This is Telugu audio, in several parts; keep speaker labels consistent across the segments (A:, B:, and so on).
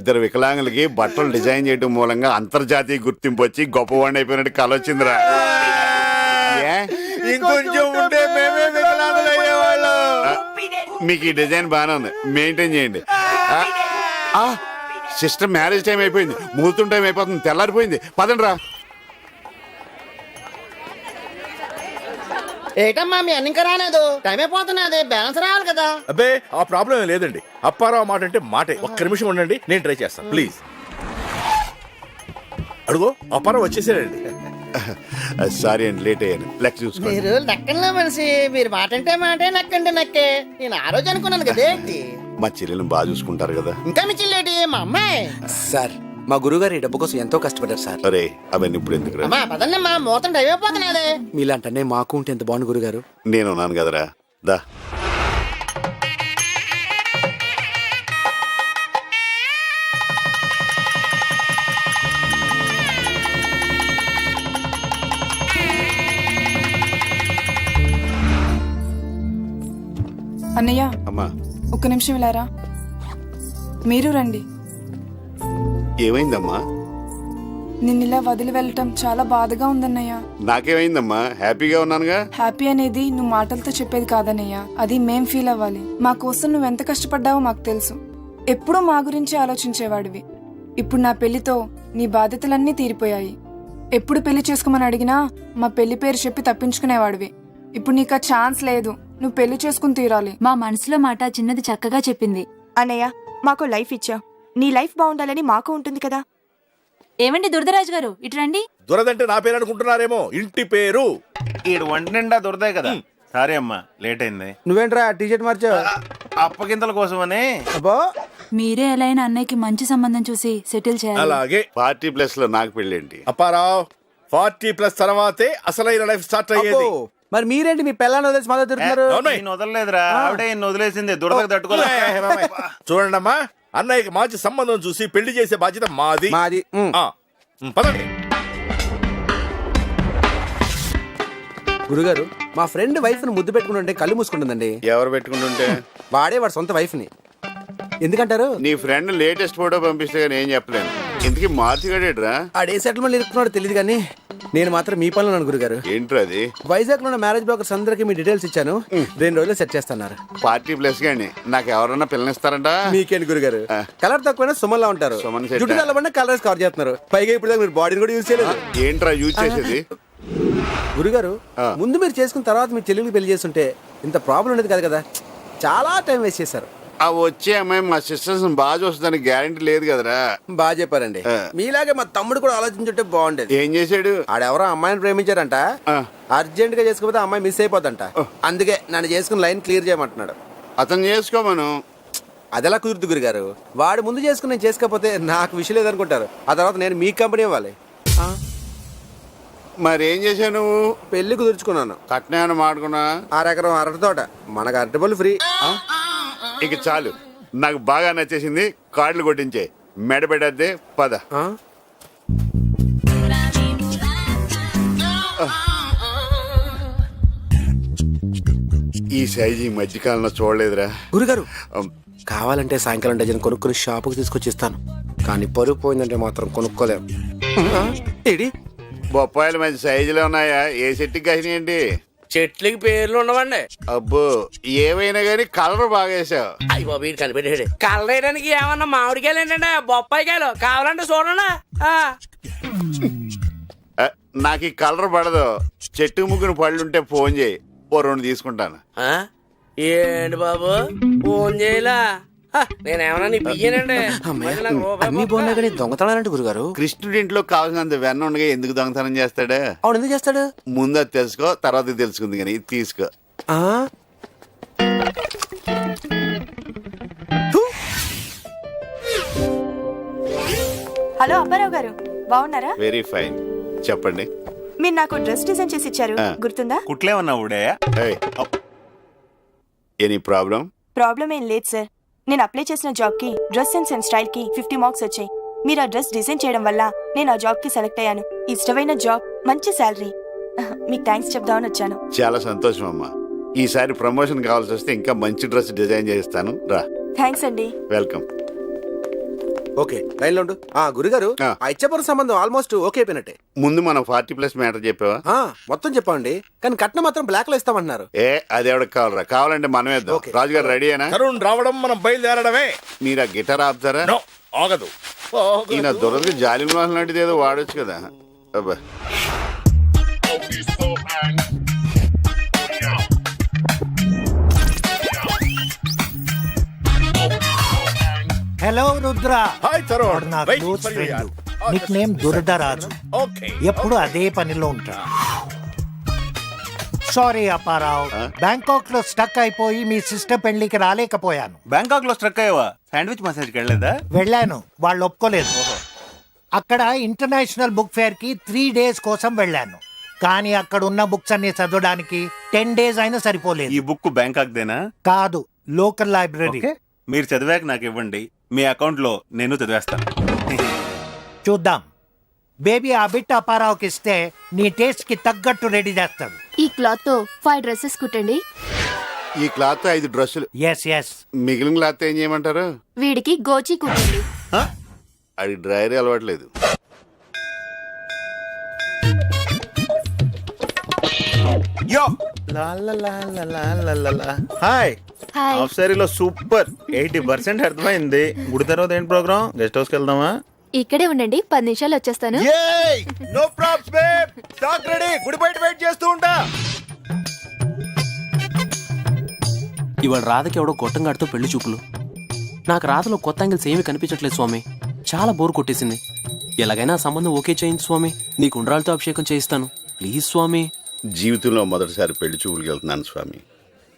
A: ఇద్దరు వికలాంగులకి బట్టలు డిజైన్ చేయడం మూలంగా అంతర్జాతీయ గుర్తింపు వచ్చి గొప్పవాడిని అయిపోయినట్టు కల వచ్చిందిరా. ఏ?
B: ఇంకొంచెం ఉంటే మేమే వికలాంగులు అయ్యేవాళ్ళం.
A: మీకు ఈ డిజైన్ బాగానే ఉంది. మెయింటైన్ చేయండి. సిస్టర్ మ్యారేజ్ టైం అయిపోయింది. ముహూర్తం టైం అయిపోతుంది. తెల్లారిపోయింది. పదండి రా
C: ఏటమ్మా మీ అన్ని ఇంకా రాలేదు టైం అయిపోతున్నది బ్యాలెన్స్ రావాలి కదా.
B: అబ్బే ఆ ప్రాబ్లం ఏం లేదండి. అప్పారావు మాట అంటే మాటే. ఒక్క నిమిషం ఉండండి నేను ట్రై చేస్తాను ప్లీజ్ అడుగో అప్పారావు వచ్చేసాడండి.
A: సారీ అండి లేట్ అయ్యాను. లెక్క చూసుకోండి.
C: మీరు లెక్కల్లో మనిషి మీరు మాట అంటే మాటే నక్కంటే నక్కే నేను ఆ రోజు అనుకున్నాను కదేంటి
A: మా చెల్లెలను బాగా చూసుకుంటారు కదా.
C: ఇంకా మీ చిల్లేటి మా అమ్మాయి?
D: సార్ మా గురుగారు ఈ డబ్బు కోసం ఎంతో కష్టపడ్డారు సార్.
A: అరే అవన్నీ ఇప్పుడు ఎందుకు రా?
C: అమ్మా పదండమ్మా మూతం టైం అయిపోతున్నది.
D: మీలాంటనే మాకు ఉంటే ఎంత బాగుంది గురుగారు?
A: నేను ఉన్నాను కదరా దా.
E: అన్నయ్య
A: అమ్మా.
E: ఒక్క నిమిషం ఇలారా? మీరు రండి.
A: ఏమైందమ్మా
E: నిన్ను ఇలా వదిలి వెళ్ళటం చాలా బాధగా ఉందన్నయ్య.
A: నాకేమైందమ్మా? హ్యాపీగా ఉన్నానుగా?
E: హ్యాపీ అనేది నువ్వు మాటలతో చెప్పేది కాదన్నయ్య. అది మేం ఫీల్ అవ్వాలి. మా కోసం నువ్వు ఎంత కష్టపడ్డావో మాకు తెలుసు. ఎప్పుడూ మా గురించి ఆలోచించేవాడివి. ఇప్పుడు నా పెళ్ళితో నీ బాధ్యతలన్నీ తీరిపోయాయి. ఎప్పుడు పెళ్ళి చేసుకోమని అడిగినా మా పెళ్ళి పేరు చెప్పి తప్పించుకునేవాడివి. ఇప్పుడు నీకు ఆ ఛాన్స్ లేదు. నువ్వు పెళ్ళి చేసుకుని తీరాలి.
F: మా మనసులో మాట చిన్నది చక్కగా చెప్పింది.
G: అన్నయ్య మాకు లైఫ్ ఇచ్చావు. నీ లైఫ్ బాగుండాలని మాకు ఉంటుంది కదా
F: ఏమండి దురదరాజు గారు ఇటు రండి
B: దురదంటే నా పేరు అనుకుంటున్నారేమో ఇంటి పేరు
H: ఈడు వంట నిండా దొరదాయి కదా సారీ అమ్మా లేట్ అయింది
D: నువ్వేంట్రా టీషర్ట్ మార్చావు
H: అప్పగింతల కోసమని
D: అబ్బో
F: మీరే ఎలా అయినా అన్నయ్యకి మంచి సంబంధం చూసి సెటిల్ చేయాలి
B: అలాగే
A: పార్టీ ప్లస్లో నాకు పెళ్ళేంటి
B: అప్పారావు ఫార్టీ ప్లస్ తర్వాతే అసలైన లైఫ్ స్టార్ట్ అయ్యేది
D: మరి మీరేంటి మీ పిల్లని వదిలేసి మాతో తిరుగుతున్నారు
B: అవునాయ్.
H: ఈయన వదలలేదురా ఆవిడే వదిలేసింది దురదకు తట్టుకోలే
B: చూడండి అమ్మా అన్నయ్యకి మంచి సంబంధం చూసి పెళ్ళి చేసే బాధ్యత మాది.
D: మాది. ఉమ్.
B: ఆ, ఉమ్, పదండి.
D: గురుగారు మా ఫ్రెండ్ వైఫ్ని ముద్దు పెట్టుకుంటుంటే కళ్ళు మూసుకుంటుందండి.
A: ఎవరు పెట్టుకుంటుంటే?
D: వాడే వాడు సొంత వైఫ్ని ఎందుకంటారు?
A: నీ ఫ్రెండ్ లేటెస్ట్ ఫోటో పంపిస్తే కానీ ఏం చెప్పలేను. ఇంతకీ మార్చిగాడేట్రా
D: ఆడే సెటిల్మెంట్ ఇరుక్కున్నాడో తెలియదు కానీ నేను మాత్రం మీ పనులు ఉన్నాను గురుగారు.
A: ఏంట్రా అది?
D: వైజాగ్లో మ్యారేజ్ బ్రోకర్స్ అందరికి మీ డీటెయిల్స్ ఇచ్చాను. రెండు రోజులు సెట్ చేస్తున్నారు.
A: పార్టీ ప్లస్ గాని. నాకు ఎవరన్నా పిల్లనిస్తారంట
D: మీకేంటి గురుగారు? కలర్ తక్కువైనా ఉంటారు.
A: సుమన్ సెట్.
D: జుట్టు తెల్లబడిన కలర్స్ కవర్ చేస్తున్నారు. పైగా ఇప్పుడు మీరు బాడీని కూడా యూజ్ చేయలేదు.
A: ఏంట్రా యూజ్ చేసేది?
D: గురుగారు. ముందు మీరు చేసుకున్న తర్వాత మీ చెల్లెలికి పెళ్ళి చేస్తుంటే ఇంత ప్రాబ్లం ఉండేది కాదు కదా. చాలా టైం వేస్ట్ చేశారు.
A: ఆ వచ్చే అమ్మాయి మా సిస్టర్స్ బాగా చూస్తుందానికి గ్యారంటీ లేదు కదరా.
D: బాగా చెప్పారండి. మీలాగే మా తమ్ముడు కూడా ఆలోచించుంటే బాగుండేది.
A: ఏం చేశాడు?
D: ఆడెవరో అమ్మాయిని ప్రేమించారంట. అర్జెంట్గా చేసుకోకపోతే అమ్మాయి మిస్ అయిపోద్దంట అందుకే నన్ను చేసుకుని లైన్ క్లియర్ చేయమంటున్నాడు.
A: అతను చేసుకోమను
D: అదెలా కుదురుతు గురుగారు? వాడు ముందు చేసుకుని నేను చేసుకోకపోతే నాకు విషయం లేదనుకుంటారు. ఆ తర్వాత నేను మీ కంపెనీ ఇవ్వాలి.
A: మరి ఏం చేశావు నువ్వు?
D: పెళ్ళి కుదుర్చుకున్నాను.
A: కట్నం మాడుకున్నా
D: అరెకరం అరటి తోట. మనకు అరటిపళ్ళు ఫ్రీ.
A: ఇక చాలు. నాకు బాగా నచ్చేసింది కార్డులు కొట్టించే. మెడ పెట్టద్దే పద? ఈ సైజు ఈ మధ్యకాలంలో చూడలేదురా.
D: గురుగారు
A: అమ్,
D: కావాలంటే సాయంకాలం డజన్ కొనుక్కుని షాపుకి తీసుకొచ్చి ఇస్తాను కానీ పరుగు పోయిందంటే మాత్రం కొనుక్కోలేం. ఆ? ఏడి?
A: బొప్పాయిలు మంచి సైజులో ఉన్నాయా? ఏ చెట్టుకి కాసినాయండి
I: చెట్లకి పేర్లు ఉండవండి.
A: అబ్బో ఏమైనా కానీ కలర్ బాగా వేసావు
I: అయ్యి బాబు కనిపెట్టాడు కలరేయడానికి ఏమన్నా మామిడికాయలు ఏంటంటే బొప్పాయికాయలు కావాలంటే చూడండి. ఆ.
A: ఆ, నాకు ఈ కలర్ పడదు. చెట్టు ముగ్గురు పళ్ళు ఉంటే ఫోన్ చేయి. ఓ రెండు తీసుకుంటాను.
I: ఆ? ఏంటి బాబు? ఫోన్ చేయలా? నేనేమన్నా నీ రూపాయి
D: అన్ని బాగున్నాయి కానీ దొంగతనాలంటే గురుగారు.
A: కృష్ణుడి ఇంట్లో కావాల్సినంత వెన్న ఉండగా ఎందుకు దొంగతనం చేస్తాడా?
D: అవును ఎందుకు చేస్తాడు?
A: ముందు అది తెలుసుకో తర్వాత తెలుసుకుంది కానీ ఇది తీసుకో?
G: హలో అప్పారావు గారు. బాగున్నారా?
A: వెరీ ఫైన్ చెప్పండి.
G: మీరు నాకు డ్రెస్ డిజైన్ చేసి ఇచ్చారు. గుర్తుందా?
H: కుట్లేమన్నా ఊడే
A: ఎనీ ప్రాబ్లం?
G: ప్రాబ్లం ఏం లేదు సార్. నేను అప్లై చేసిన జాబ్కి డ్రెస్ సెన్స్ అండ్ స్టైల్కి ఫిఫ్టీ మార్క్స్ వచ్చాయి. మీరు ఆ డ్రెస్ డిజైన్ చేయడం వల్ల నేను ఆ జాబ్కి సెలెక్ట్ అయ్యాను. ఇష్టమైన జాబ్ మంచి శాలరీ మీకు థ్యాంక్స్ చెప్దామని వచ్చాను.
A: చాలా సంతోషం అమ్మా. ఈసారి ప్రమోషన్ కావాల్సి వస్తే ఇంకా మంచి డ్రెస్ డిజైన్ చేస్తాను. రా.
G: థ్యాంక్స్ అండి.
A: వెల్కమ్
D: ఓకే లైన్లో ఉండు. ఆ గురుగారు
A: ఆ.
D: ఆ ఇచ్చపురం సంబంధం ఆల్మోస్ట్ ఓకే అయిపోయినట్టే.
A: ముందు మనం ఫార్టీ ప్లస్ మ్యాటర్ చెప్పావా?
D: ఆ, మొత్తం చెప్పండి కానీ కట్నం మాత్రం బ్లాక్లో ఇస్తామంటున్నారు.
A: ఏ అది ఎవరికి కావాలరా? కావాలంటే మనం వేద్దాం
D: ఓకే.
A: రాజుగారు రెడీయేనా
B: తరుణ్ రావడం మనం బయలుదేరడమే.
A: మీరు ఆ గిటార్ ఆపుతారా?
B: నో ఆగదు.
A: ఈయన దురదకి జాలి లాంటిది ఏదో వాడొచ్చు కదా. అబ్బా.
J: హలో రుద్ర.
B: హాయ్ తరుణ్.
J: వాడు నా close
B: for you,
J: friend. Nick name దురదరాజు
B: okay.
J: ఎప్పుడు అదే పనిలో ఉంటాడు సారీ అప్పారావు. బ్యాంకాక్లో స్టక్ అయిపోయి మీ సిస్టర్ పెళ్ళికి రాలేకపోయాను.
H: బ్యాంకాక్లో స్ట్రక్ అయ్యావా? శాండ్విచ్ మసాజ్కి వెళ్ళలేదా?
J: వెళ్ళాను. వాళ్ళు ఒప్పుకోలేదు. అక్కడ ఇంటర్నేషనల్ బుక్ ఫేర్కి త్రీ డేస్ కోసం వెళ్ళాను. కానీ అక్కడ ఉన్న బుక్స్ అన్ని చదవడానికి టెన్ డేస్ అయినా సరిపోలేదు.
H: ఈ బుక్ బ్యాంకాక్ దేనా
J: కాదు లోకల్ లైబ్రరీ.
H: ఓకే. మీరు చదివాక నాకు ఇవ్వండి. మీ అకౌంట్లో నేను చదివేస్తాను
J: చూద్దాం. బేబీ ఆ బిట్ అప్పారావుకి ఇస్తే నీ టేస్ట్కి తగ్గట్టు రెడీ చేస్తాడు
K: ఈ క్లాత్తో ఫైవ్ డ్రెస్సెస్ కుట్టండి.
A: ఈ క్లాత్ ఐదు డ్రెస్సులు.
J: ఎస్ ఎస్
A: మిగిలిన క్లాత్ ఏం చేయమంటారు?
K: వీడికి గోచి కుట్టండి.
A: అది డ్రైరీ అలవాట్లేదు.
H: యో! హాయ్
K: హాయ్
H: హాఫ్ సారీలో సూపర్ ఎయిటీ పర్సెంట్ అర్థమైంది. గుడి తర్వాత ఏంటి ప్రోగ్రామ్ గెస్ట్ హౌస్కి వెళ్దామా?
K: ఇక్కడే ఉండండి. పది నిమిషాలు వచ్చేస్తాను.
B: No probs babe stock ready గుడి బయట వెయిట్ చేస్తూ ఉంటా.
L: ఇవాళ రాధకి ఎవడో గొట్టంగాడితో పెళ్ళి చూపులు. నాకు రాధలో కొత్త యాంగిల్స్ ఏమీ కనిపించట్లేదు స్వామి. చాలా బోర్ కొట్టేసింది. ఎలాగైనా ఆ సంబంధం ఓకే చేయించు స్వామి. నీకు ఉండ్రాలతో అభిషేకం చేయిస్తాను. ప్లీజ్ స్వామి.
A: జీవితంలో మొదటిసారి పెళ్ళి చూపులకు వెళ్తున్నాను స్వామి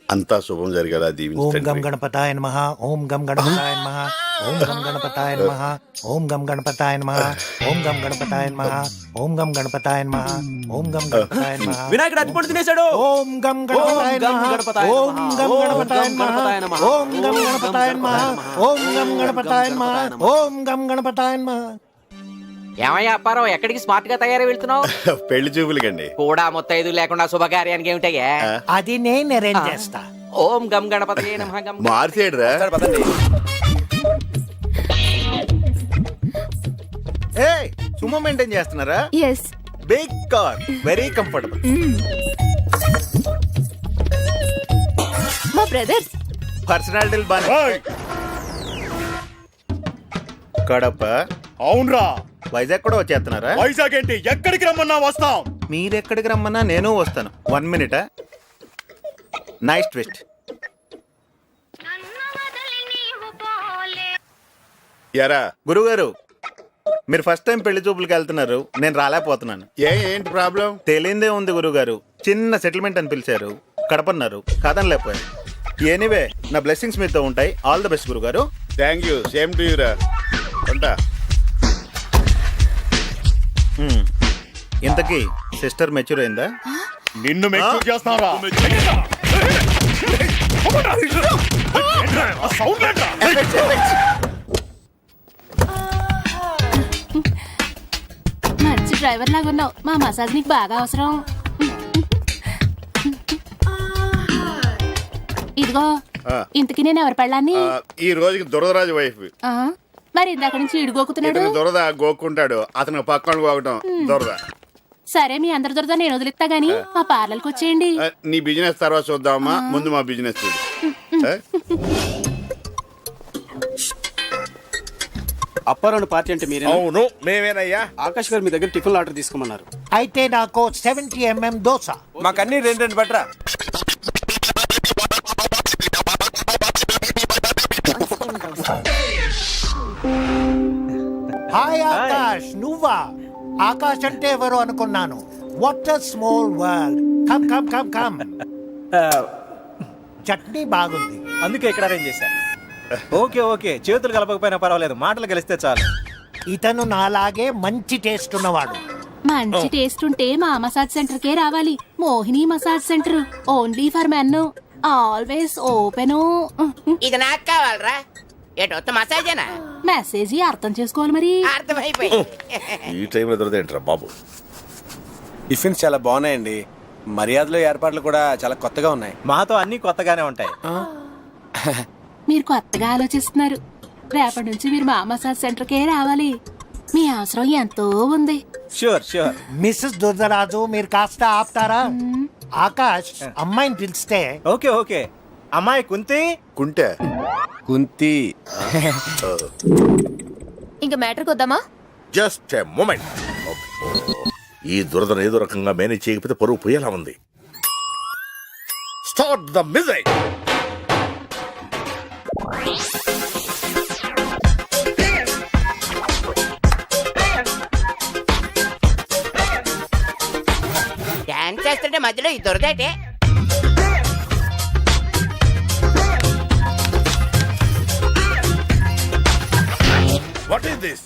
A: అంతా శుభం జరిగేలా
J: ఓం గం
A: దీవించండి
J: గణపతాయ నమః ఓం గం గణపతాయ నమః ఓం గం గణపతాయ నమః ఓం గం గణపతాయ నమః ఓం గం గణపతాయ నమః ఓం గం గణపతాయ నమః ఓం గం గణపతాయ నమః
L: వినాయకుడు అట్టుపడి తినేశాడు
J: ఓం గం గణపతాయ
L: ఓం గం
J: నమః
L: గణపతాయ
J: ఓం
L: నమః.
J: గం గణపతాయ నమః ఓం గం గణపతాయ నమః ఓం గం గణపతాయ నమః
I: ఏమయ్యా అప్పారావు ఎక్కడికి స్మార్ట్గా తయారై వెళ్తున్నావు?
A: పెళ్ళి చూపులకండి.
I: కూడా ముత్తైదు లేకుండా శుభకార్యానికి ఏమిటయ్యా?
J: అది నేను అరేంజ్ చేస్తా.
I: ఓం గం గణపతి నమః గం
A: మార్చేడురా
H: ఏ సుమో మెయింటైన్ చేస్తున్నారా?
K: Yes
H: big car very comfortable
K: మా బ్రదర్స్
H: పర్సనాలిటీలు బాగా కడప.
B: అవునరా.
H: వైజాగ్ కూడా వచ్చేస్తున్నారా?
B: వైజాగ్ ఏంటి? ఎక్కడికి రమ్మన్నా వస్తాం.
H: మీరు ఎక్కడికి రమ్మన్నా నేను వస్తాను. One minute? Nice twist.
A: ఎరా?
H: గురుగారు మీరు ఫస్ట్ టైం పెళ్ళి చూపులకి వెళ్తున్నారు. నేను రాలేకపోతున్నాను.
A: ఏ ఏంటి ప్రాబ్లం?
H: తెలియందే ఉంది గురుగారు. చిన్న సెటిల్మెంట్ అని పిలిచారు. కడపన్నారు. కాదనలేకపోయారు ఎనీవే నా బ్లెస్సింగ్స్ మీతో ఉంటాయి. ఆల్ ద బెస్ట్ గురుగారు.
A: థ్యాంక్ యూ సేమ్ టు యూరా ఉంటా.
H: ఇంతకీ సిస్టర్ మెచ్యూర్ అయిందా?
B: నిన్ను మెచ్యూర్ చేస్తారా సౌండ్
K: మంచి డ్రైవర్ లాగా ఉన్నావు. మా మసాజ్ నీకు బాగా అవసరం. ఇదిగో. ఇంతకి నేను ఎవరి పెళ్ళాన్ని?
A: ఈ రోజుకి దురదరాజు వైఫ్
K: ఆ, మరి ఇందాక నుంచి ఇడుగోకుతున్నాడు
A: ఇతను దురద గోక్కుంటాడు. అతను పక్కన గోకటం దురద.
K: సరే మీ అందరి దొరద నేను వదిలిస్తా గానీ మా పార్లర్కి వచ్చేయండి.
A: ఆ, నీ బిజినెస్ తర్వాత చూద్దామా ముందు మా బిజినెస్ చూడు. ఆ?
L: పార్టీ అంటే మీరే
B: అవును మేమేనయ్యా.
L: ఆకాష్ గారు మీ దగ్గర టిఫిన్ ఆర్డర్ తీసుకోమన్నారు.
J: అయితే నాకు సెవెంటీ ఎంఎం దోశ.
D: మాకన్నీ రెండు రెండు బట్రా
J: హాయ్ ఆకాష్ నువ్వా? ఆకాష్ అంటే ఎవరు అనుకున్నాను. What a small world come come come come chutney బాగుంది.
L: అందుకే ఇక్కడ అరేంజ్ చేశాను. ఓకే ఓకే చేతులు కలపకపోయినా పర్వాలేదు. మాటలు కలిస్తే చాలు.
J: ఇతను నాలాగే మంచి టేస్ట్ ఉన్నవాడు.
K: మంచి టేస్ట్ ఉంటే మా మసాజ్ సెంటర్ కే రావాలి. Mohini massage centre only for men always open
I: ఇది నాకు కావాలరా. ఏటో మసాజేనా?
K: మెసేజ్ అర్థం చేసుకోవాలి మరి?
I: అర్థమైపోయింది.
B: ఈ టైంలో దొరదేంట్రా బాబు?
D: టిఫిన్స్ చాలా బాగున్నాయండి. మర్యాదలో ఏర్పాట్లు కూడా చాలా కొత్తగా ఉన్నాయి.
L: మాతో అన్ని కొత్తగానే ఉంటాయి.
K: మీరు కొత్తగా ఆలోచిస్తున్నారు. రేపటి నుంచి మీరు మా మసాజ్ సెంటర్కే రావాలి. మీ అవసరం ఎంతో ఉంది.
J: షూర్ షూర్ మిస్సెస్ దుర్దరాజు మీరు కాస్త ఆపుతారా? ఆకాష్ అమ్మాయిని పిలిస్తే ఓకే ఓకే అమ్మాయి కుంతి?
A: కుంటే?
D: కుంతి.
K: ఇంకా మ్యాటర్కి వద్దామా?
B: Just a moment. ఈ దురదను ఏదో రకంగా మేనేజ్ చేయకపోతే పరువు పోయేలా ఉంది. స్టార్ట్ ద మిజైల్
C: డాన్స్ చేస్తుంటే మధ్యలో ఈ దొరదేటే
B: వాట్ ఈస్ దిస్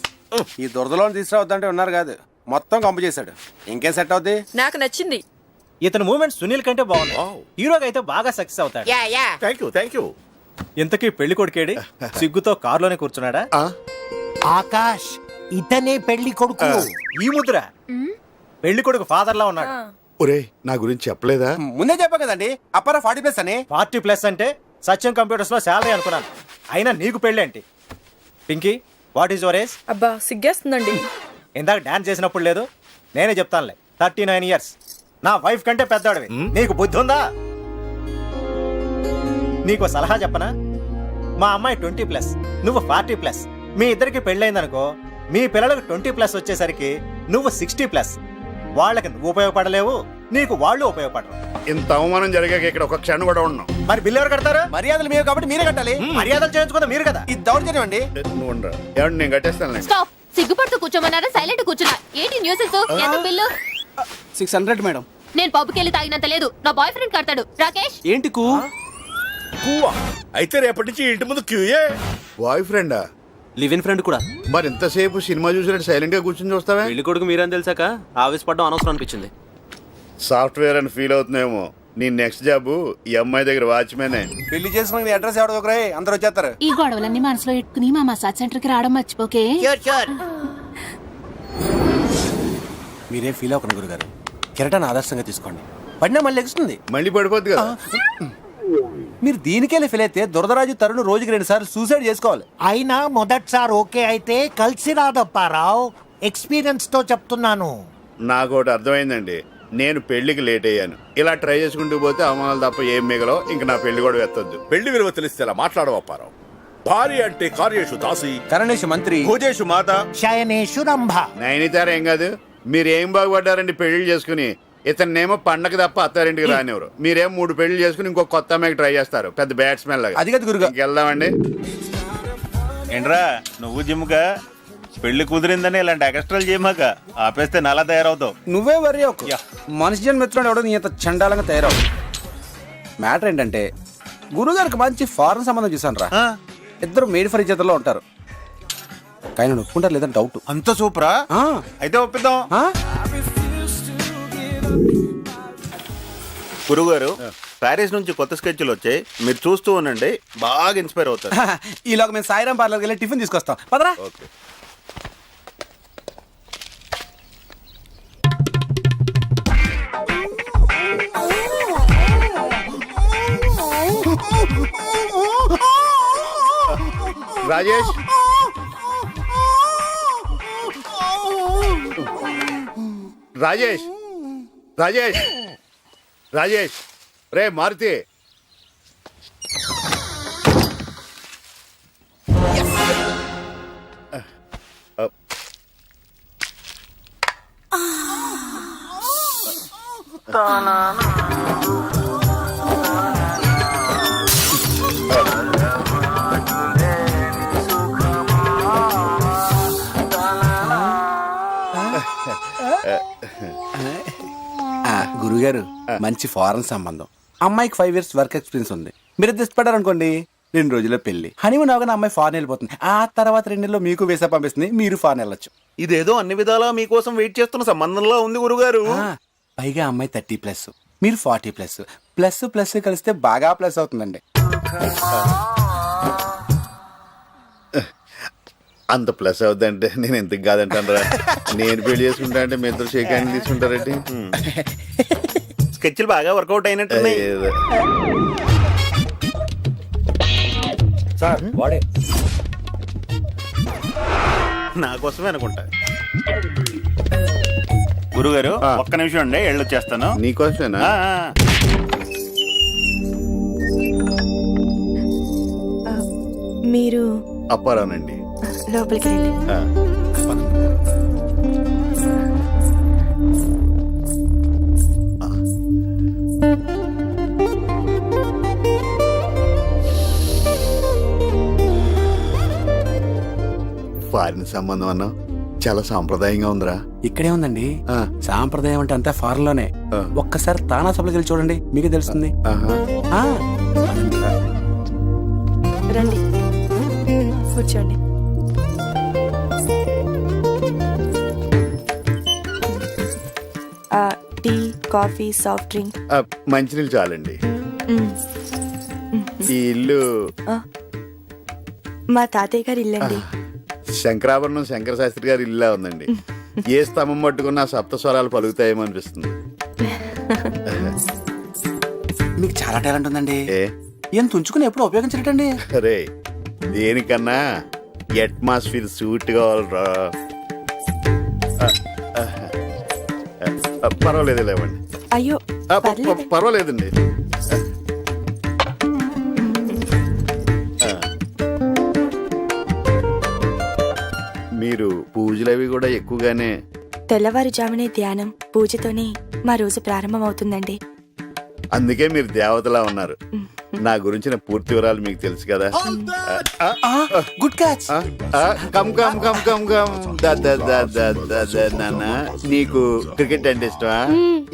D: ఈ దురదలో తీసుకురావద్దంటే ఉన్నారు కాదు. మొత్తం కంపు చేశాడు. ఇంకేం సెట్ అవుద్ది?
G: నాకు నచ్చింది.
J: ఇతని మూమెంట్ సునీల్ కంటే బాగుంది. హీరోగా అయితే బాగా సక్సెస్ అవుతాడు.
C: Yeah yeah.
B: Thank you thank you
J: ఇంతకీ పెళ్ళి కొడుకేడి? సిగ్గుతో కారులోనే కూర్చున్నాడా?
A: ఆ?
J: ఆకాష్ ఇతనే పెళ్ళి కొడుకు. ఈ ముద్ర. పెళ్ళి కొడుకు ఫాదర్ లా ఉన్నాడు
A: ఒరే నా గురించి చెప్పలేదా?
D: ముందే చెప్పా కదండి. అప్పారా ఫార్టీ ప్లస్ అని.
J: ఫార్టీ ప్లస్ అంటే సత్యం కంప్యూటర్స్లో శాలరీ అనుకున్నాను. అయినా నీకు పెళ్ళి ఏంటి Pinky what is your age
G: అబ్బా సిగ్గేస్తుందండి.
J: ఇందాక డాన్స్ చేసినప్పుడు లేదు నేనే చెప్తానులే. థర్టీ నైన్ ఇయర్స్ నా వైఫ్ కంటే పెద్దవాడివి నీకు బుద్ధి ఉందా? నీకు సలహా చెప్పనా? మా అమ్మాయి ట్వంటీ ప్లస్ నువ్వు ఫార్టీ ప్లస్ మీ ఇద్దరికి పెళ్ళైందనుకో మీ పిల్లలకు ట్వంటీ ప్లస్ వచ్చేసరికి నువ్వు సిక్స్టీ ప్లస్ వాళ్ళకి నువ్వు ఉపయోగపడలేవు? నీకు వాళ్ళు ఉపయోగపడరు.
A: ఇంత అవమానం జరిగాక ఇక్కడ ఒక క్షణం కూడా ఉన్నాం
J: మరి బిల్లు ఎవరు కడతారు?
D: మర్యాదలు మీవి కాబట్టి మీరే కట్టాలి.
J: మర్యాదలు చేయించుకుందా మీరు కదా.
D: ఇది దౌర్జన్యం అండి.
A: నువ్వు ఉండరా. ఏమండి నేను కట్టేస్తానులే
K: స్టాప్. సిగ్గుపడుతూ కూర్చోమన్నారా? సైలెంట్ కూర్చున్నా. ఏంటి న్యూసెస్ ఎంత బిల్లు?
L: Six hundred madam.
K: నేను పబ్కి వెళ్ళి తాగినంత లేదు. నా బాయ్ ఫ్రెండ్ కడతాడు. రాకేష్?
L: ఏంటి కూ?
B: అయితే రేపటి నుంచి ఇంటి ముందు క్యూయే?
A: బాయ్ ఫ్రెండా?
L: లివ్ ఇన్ ఫ్రెండ్ కూడా.
A: మరి ఇంతసేపు సినిమా చూసినట్టు సైలెంట్గా కూర్చొని చూస్తావా?
L: పెళ్ళి కొడుకు మీరని తెలిసాక? ఆవేశపడడం అనవసరం అనిపించింది.
A: సాఫ్ట్వేర్ అని ఫీల్ అవుతున్నాయేమో నీ నెక్స్ట్ జాబ్ ఈ అమ్మాయి దగ్గర వాచ్మెనే.
D: పెళ్ళి చేసుకుని అడ్రస్ ఎవడో ఒకరే అందరు వచ్చేస్తారు.
K: ఈ గొడవలన్నీ మనసులో పెట్టుకుని మా మసాజ్ సెంటర్కి రావడం మర్చిపోకే.
D: మీరేం ఫీల్ అవ్వకండి గురుగారు. కెరటాన్ని ఆదర్శంగా తీసుకోండి. పడినా మళ్ళీ ఎగుస్తుంది.
A: మళ్ళీ పడిపోద్ది కదా.
D: మీరు దీనికెళ్ళి ఫీల్ అయితే దురదరాజు తరుణ్ రోజుకి రెండు సార్లు సూసైడ్ చేసుకోవాలి.
J: అయినా మొదటిసారి ఓకే అయితే కలిసి రాదప్పారావు ఎక్స్పీరియన్స్తో చెప్తున్నాను.
A: నాకు ఒకటి అర్థమైందండి. నేను పెళ్ళికి లేట్ అయ్యాను. ఇలా ట్రై చేసుకుంటూ పోతే అవమానాలు తప్ప ఏం మిగలవు. ఇంక నా పెళ్ళి కూడా ఎత్తొద్దు.
B: పెళ్ళి విలువ తెలిస్తే ఇలా మాట్లాడవప్పారావు భార్య అంటే కార్యేషు దాసి
D: కరణేష్ మంత్రి.
B: భోజేషు మాత.
J: శయనేషు రంభ.
A: నైనితార ఏం కాదు మీరు ఏం బాగుపడ్డారండి పెళ్ళి చేసుకుని? ఇతన్నేమో పండగ తప్ప అత్తారింటికి రానివ్వరు. మీరేం మూడు పెళ్ళి చేసుకుని ఇంకో కొత్త అమ్మాయికి ట్రై చేస్తారు. పెద్ద బ్యాట్స్మెన్ లాగా.
D: అది కాదు గురుగా.
A: వెళ్దామండి.
H: ఏంట్రా నువ్వు జిమ్గా పెళ్ళి కుదిరిందని ఇలాంటి ఎక్స్ట్రాలు చేయమాక ఆపేస్తే నలా తయారవుతావు.
D: నువ్వే వరి మనిషి జన్మ ఎత్తున్నాడు ఎవడో నీ అంత చండాలంగా తయారవు. మ్యాటర్ ఏంటంటే గురుగారికి మంచి ఫారెన్ సంబంధం చూసాను రా. ఇద్దరు మేడ్ ఫర్ ఇద్దరులో ఉంటారు. కానీ నేను ఒప్పుకుంటారు లేదని డౌట్
H: అంత సూపరా? అయితే ఒప్పిద్దాం. గురుగారు ప్యారిస్ నుంచి కొత్త స్కెచ్లు వచ్చాయి. మీరు చూస్తూ ఉండండి. బాగా ఇన్స్పైర్ అవుతారు.
D: ఈలోగా మేము సాయిరాం పార్లర్కి వెళ్ళి టిఫిన్ తీసుకొస్తాం. పదరా?
H: ఓకే.
A: రాజేష్? రాజేష్? రాజేష్! రాజేష్! రే మారుతి!
D: గురుగారు మంచి ఫారెన్ సంబంధం. అమ్మాయికి ఫైవ్ ఇయర్స్ వర్క్ ఎక్స్పీరియన్స్ ఉంది. మీరు ఇష్టపడ్డారు అనుకోండి రెండు రోజుల్లో పెళ్ళి హనీమూన్ అవగానే అమ్మాయి ఫారెన్ వెళ్ళిపోతుంది. ఆ తర్వాత రెండు నెలల్లో మీకు వేసా పంపిస్తుంది మీరు ఫారెన్ వెళ్ళొచ్చు.
H: ఇదేదో అన్ని విధాలా మీకోసం వెయిట్ చేస్తున్న సంబంధంలో ఉంది గురుగారు.
D: పైగా అమ్మాయి థర్టీ ప్లస్ మీరు ఫార్టీ ప్లస్ ప్లస్ ప్లస్ కలిస్తే బాగా ప్లస్ అవుతుందండి.
A: అంత ప్లస్ అవుద్దంటే నేను ఎందుకు కాదంటాను రా? నేను పెళ్ళి చేసుకుంటా అంటే మీ ఇద్దరు షేక్ హ్యాండ్ తీసుకుంటారంటే
H: స్కెచ్లు బాగా వర్కౌట్ అయినట్టున్నాయి.
A: ఏదో.
J: సార్ వాడే.
H: నా కోసమే అనుకుంటా. గురుగారు. ఒక్క నిమిషం అండి వెళ్ళొచ్చేస్తాను
A: నీకోసమేనా.
G: మీరు
A: అప్పారానండి
G: లోపలికి రండి
A: ఆ. ఫారిన్ సంబంధం అన్నావు చాలా సాంప్రదాయంగా ఉందిరా.
D: ఇక్కడే ఉందండి.
A: ఆ,
D: సాంప్రదాయం అంటే అంతా
A: ఫారెన్లోనే.
D: ఒక్కసారి తానా సభలకు వెళ్ళి చూడండి మీకే తెలుస్తుంది.
G: రండి. కూర్చోండి. Tea coffee soft drink.
A: ఆ, మంచినీళ్ళు చాలండి.
G: మ్,
A: ఈ ఇల్లు
G: మా తాతయ్య గారి ఇల్లండి.
A: శంకరాభరణం శంకర శాస్త్రి గారి ఇల్లా ఉందండి. ఏ స్తంభం పట్టుకున్నా సప్త స్వరాలు పలుకుతాయేమో అనిపిస్తుంది.
D: మీకు చాలా టాలెంట్ ఉందండి.
A: ఏ?
D: ఏం తుంచుకుని ఎప్పుడు ఉపయోగించలేటండి.
A: అరే దేనికన్నా అట్మాస్ఫియర్ సూట్ కావాలరా. పర్వాలేదు లేవండి.
G: అయ్యో
A: ఆ, ప-
G: పర్లేదు
A: ప- పర్వాలేదండి. ఆ. మీరు పూజలు అవి కూడా ఎక్కువగానే
G: తెల్లవారుజామునే ధ్యానం పూజతోనే మా రోజు ప్రారంభం అవుతుందండి
A: అందుకే మీరు దేవతలా ఉన్నారు. నా గురించిన పూర్తి వివరాలు మీకు తెలుసు కదా.
D: Good catch
A: come come come come come. The, ద, ద, ద, ద, ద, నాన్న నీకు క్రికెట్ అంటే ఇష్టమా?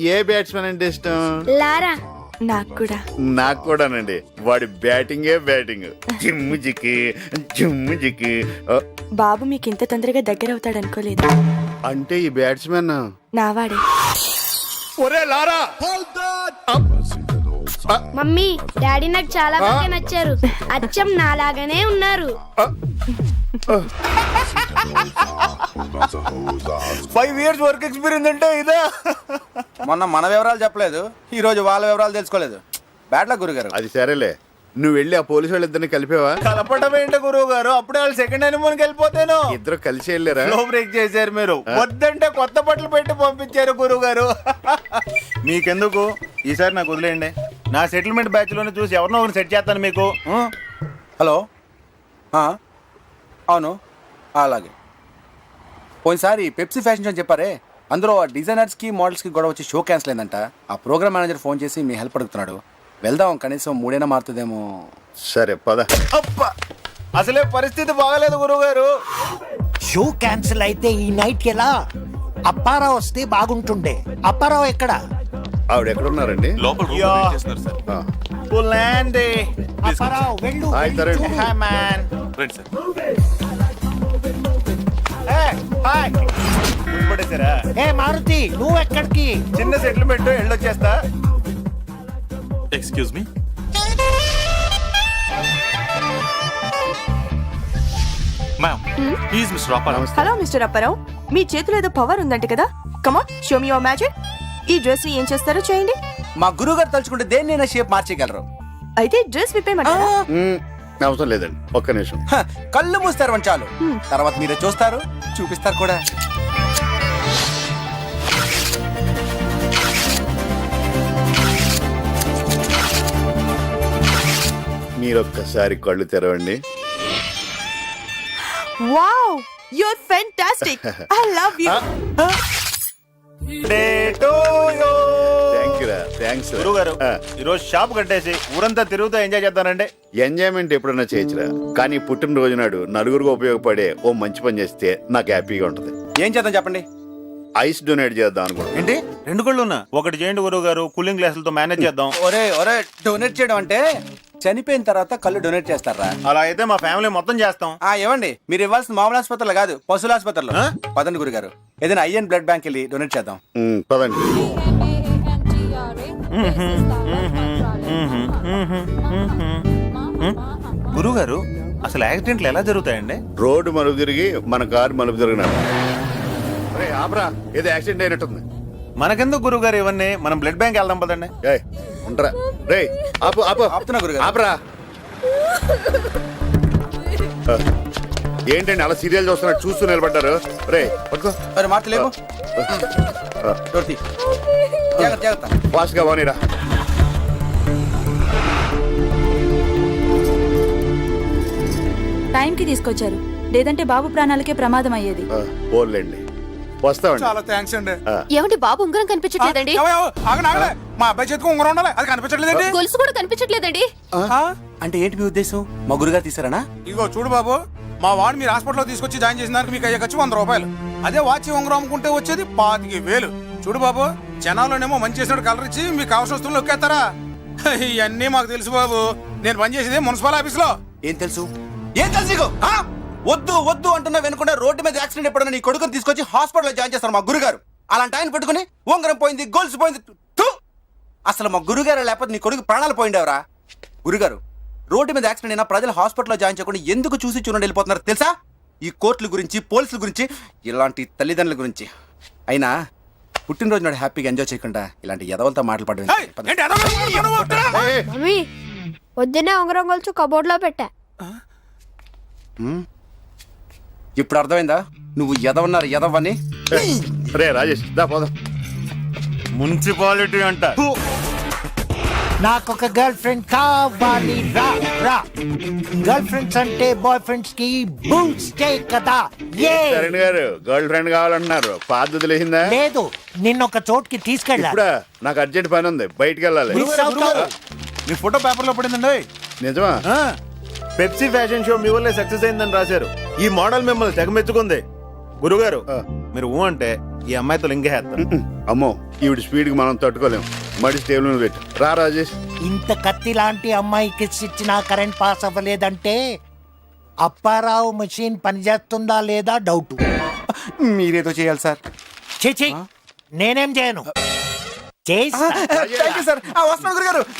A: ఏ బ్యాట్స్మెన్ అంటే ఇష్టం?
K: లారా.
G: నాకు కూడా.
A: నాకు కూడానండి. వాడి బ్యాటింగే బ్యాటింగ్. జిమ్ము జిక్కి జిమ్ము జిక్కి.
G: బాబు మీకు ఇంత తొందరగా దగ్గర అవుతాడు అనుకోలేదు.
A: అంటే ఈ బ్యాట్స్మెన్?
G: నావాడే.
A: ఒరే లారా!
K: మమ్మీ డాడీ నాకు చాలా బాగా నచ్చారు. అచ్చం నాలాగానే ఉన్నారు.
D: ఫైవ్ ఇయర్స్ వర్క్ ఎక్స్పీరియన్స్ అంటే ఇదా? మొన్న మన వివరాలు చెప్పలేదు. ఈ రోజు వాళ్ళ వివరాలు తెలుసుకోలేదు. బ్యాట్లా గురుగారు.
A: అది సరేలే. నువ్వు వెళ్ళి ఆ పోలీసు వాళ్ళిద్దరిని కలిపావా?
H: కలపడం ఏంటి గురువు గారు అప్పుడే వాళ్ళు సెకండ్ హనీమూన్ వెళ్ళిపోతాను.
A: ఇద్దరు కలిసి వెళ్ళారా?
H: బ్రేక్ చేశారు మీరు. వద్దంటే కొత్త బట్టలు పెట్టి పంపించారు గురువు గారు మీకెందుకు? ఈసారి నాకు వదిలేయండి. నా సెటిల్మెంట్ బ్యాచ్లోనే చూసి ఎవరినో ఒకరిని సెట్ చేస్తాను మీకు?
D: హలో? ఆ, అవును. అలాగే. పోయినసారి పెప్సీ ఫ్యాషన్ షో అని చెప్పారే. అందులో డిజైనర్స్కి మోడల్స్కి గొడవ వచ్చి షో క్యాన్సిల్ అయిందంట. ఆ ప్రోగ్రామ్ మేనేజర్ ఫోన్ చేసి మీ హెల్ప్ అడుగుతున్నాడు. వెళ్దాం కనీసం మూడైనా మారుతుందేమో.
A: సరే పద.
H: అబ్బా అసలే పరిస్థితి బాగాలేదు గురువు గారు
C: షో క్యాన్సిల్ అయితే ఈ నైట్ ఎలా అప్పారావు వస్తే బాగుంటుండే. అప్పారావు ఎక్కడ?
A: ఆవిడ ఎక్కడున్నారండి? ఆ.
C: అప్పారావు వెళ్ళు
A: హాయ్
C: వెళ్ళి.
A: తరుణ్
C: చూడు.
H: Hi man hi. పడేసారా
C: ఏ మారుతి నువ్వు ఎక్కడికి?
H: చిన్న settlement వెళ్ళొచ్చేస్తా.
L: Excuse me ma'am please mister రాపారావు
G: hello mister Apparao మీ చేతిలో ఏదో పవర్ ఉందంట కదా? Come on show me your magic ఈ డ్రెస్ని ఏం చేస్తారో చేయండి
D: మా గురువు గారు తలుచుకుంటే దేన్నైనా షేప్ మార్చేయగలరు.
G: అయితే డ్రెస్ విప్పేయమంటారా?
A: అవసరం లేదండి. ఒక్క నిమిషం.
D: హ, కళ్ళు మూస్తారు అని చాలు తర్వాత మీరే చూస్తారు చూపిస్తారు కూడా.
A: మీరు ఒక్కసారి కళ్ళు తెరవండి.
G: Wow you're fantastic I love you.
A: Thank you రా థ్యాంక్స్
H: గురువు గారు ఈరోజు షాప్ కట్టేసి ఊరంతా తిరుగుతూ ఎంజాయ్ చేస్తానండి.
A: ఎంజాయ్మెంట్ ఎప్పుడన్నా చేయొచ్చురా? కానీ పుట్టినరోజు నాడు నలుగురికి ఉపయోగపడే ఓ మంచి పని చేస్తే నాకు హ్యాపీగా ఉంటుంది.
D: ఏం చేద్దాం చెప్పండి?
A: ఐస్ డొనేట్ చేద్దాం అనుకుంటున్నాను
H: ఏంటి? రెండు కళ్ళు ఉన్నా. ఒకటి చేయండి గురువు గారు కూలింగ్ గ్లాసులతో మేనేజ్ చేద్దాం.
D: ఒరే ఒరే డొనేట్ చేయడం అంటే చనిపోయిన తర్వాత కళ్ళు డొనేట్ చేస్తారా?
H: అలా అయితే మా ఫ్యామిలీ మొత్తం చేస్తాం.
D: ఆ ఇవ్వండి మీరు ఇవ్వాల్సిన మామూలు ఆసుపత్రులు కాదు పశువుల ఆసుపత్రులు? పదండి గురుగారు. ఏదైనా ఐఎన్ బ్లడ్ బ్యాంక్ వెళ్ళి డొనేట్ చేద్దాం.
A: పదండి.
H: గురువు గారు అసలు యాక్సిడెంట్లు ఎలా జరుగుతాయండి?
A: రోడ్డు మలుపు తిరిగి మన కారు మలుపు తిరిగినాడు ఆపరా. ఏదో యాక్సిడెంట్ అయినట్టుంది.
H: మనకెందుకు గురువు గారు ఇవన్నీ? మనం బ్లడ్ బ్యాంక్ వెళ్దాం పదండి.
A: ఏయ్ ఉండరా. రే ఆపు ఆపు.
D: ఆపుతున్నా గురుగారు.
A: ఆపరా. ఆ, ఏంటండి అలా సీరియల్ చూస్తున్నట్టు చూస్తూ నిలబడ్డారు? రే పట్టుకో.
D: మరి మార్చి లేవు డోర్ తీ. జాగ్రత్త జాగ్రత్త.
A: ఫాస్ట్గా పోనీరా
F: టైంకి తీసుకొచ్చారు. లేదంటే బాబు ప్రాణాలకే ప్రమాదం అయ్యేది
A: ఆ, పోన్లేండి. వస్తామండి.
D: చాలా థ్యాంక్స్ అండి.
M: ఏమండి బాబు ఉంగరం కనిపించట్లేదండి?
D: మా అబ్బాయి చేతికి ఉంగరం ఉండాలి అది కనిపించట్లేదండి.
M: గొలుసు కూడా కనిపించట్లేదండి?
D: అంటే ఏంటి మీ ఉద్దేశం? మా గురుగారు తీసారనా?
N: ఇగో చూడు బాబు మా వాడు మీరు హాస్పిటల్లో తీసుకొచ్చి జాయిన్ చేసిన దానికి మీకు అయ్యే ఖర్చు వంద రూపాయలు. అదే వాచి ఉంగరం అమ్ముకుంటే వచ్చేది పాతికి వేలు. చూడు బాబు జనాల్లోనేమో మంచి చేసినట్టు కలర్ ఇచ్చి మీకు కావాల్సిన వస్తువులు నొక్కేస్తారా? ఇవన్నీ మాకు తెలుసు బాబు. నేను పనిచేసేది మున్సిపల్ ఆఫీస్లో.
D: ఏం తెలుసు? ఏం తెలుసు? వద్దు వద్దు అంటున్నా వెనుకుంటే రోడ్డు మీద యాక్సిడెంట్ ఎప్పుడన్నా నీ కొడుకుని తీసుకొచ్చి హాస్పిటల్లో జాయిన్ చేస్తారు మా గురుగారు. అలాంటి ఆయన పెట్టుకుని ఉంగరం పోయింది గొలుసు పోయింది! అసలు మా గురుగారు లేకపోతే నీ కొడుకు ప్రాణాలు పోయిండేవరా? గురుగారు రోడ్డు మీద యాక్సిడెంట్ అయినా ప్రజలు హాస్పిటల్లో జాయిన్ చేయకుండా ఎందుకు చూసి చూడండి వెళ్ళిపోతున్నారు తెలుసా? ఈ కోర్టుల గురించి పోలీసుల గురించి ఇలాంటి తల్లిదండ్రుల గురించి. అయినా పుట్టినరోజు నాడు హ్యాపీగా ఎంజాయ్ చేయకుండా ఇలాంటి ఎదవలతో?
N: ఏయ్,
M: మమ్మీ పొద్దున్నే ఉంగరం గొలుసు కబోర్డ్లో పెట్టా.
D: ఇప్పుడు అర్థమైందా? నువ్వు ఎదవన్నారు ఎదవని
A: రే రాజేష్ దా పోదాం.
H: మున్సిపాలిటీ అంట.
J: నాకు ఒక గర్ల్ ఫ్రెండ్ కావాలి రా రా. గర్ల్ ఫ్రెండ్స్ అంటే బాయ్ ఫ్రెండ్స్కి బూస్టే కదా. ఏ
A: చరణ్ గారు గర్ల్ ఫ్రెండ్ కావాలంటున్నారు పాత లేచిందా
J: లేదు నిన్న ఒక చోటుకి తీసుకెళ్ళా.
A: ఇప్పుడా? నాకు అర్జెంట్ పని ఉంది బయటికి వెళ్ళాలి.
J: మిస్ అవుతావు.
H: మీ ఫోటో పేపర్లో పడిందండి.
A: నిజమా?
H: ఆ, పెప్సీ ఫ్యాషన్ షో మీ వల్లే సక్సెస్ అయిందని రాశారు. ఈ మోడల్ మిమ్మల్ని తెగ మెచ్చుకుంది గురుగారు. మీరు ఊ అంటే ఈ అమ్మాయితో లింగేస్తారు
A: అమ్మో ఈవిడ స్పీడ్కి మనం తట్టుకోలేం. మడి టేబుల్ మీద పెట్టు. రా రాజేష్.
J: ఇంత కత్తి లాంటి అమ్మాయికి ఇచ్చిన కరెంట్ పాస్ అవ్వలేదంటే అప్పారావు మెషిన్ పనిచేస్తుందా లేదా డౌట్.
D: మీరేదో చేయాలి సార్.
J: చేచి నేనేం చేయను. చేస్తా
D: థ్యాంక్ యూ సార్. వస్తున్నాను గురుగారు.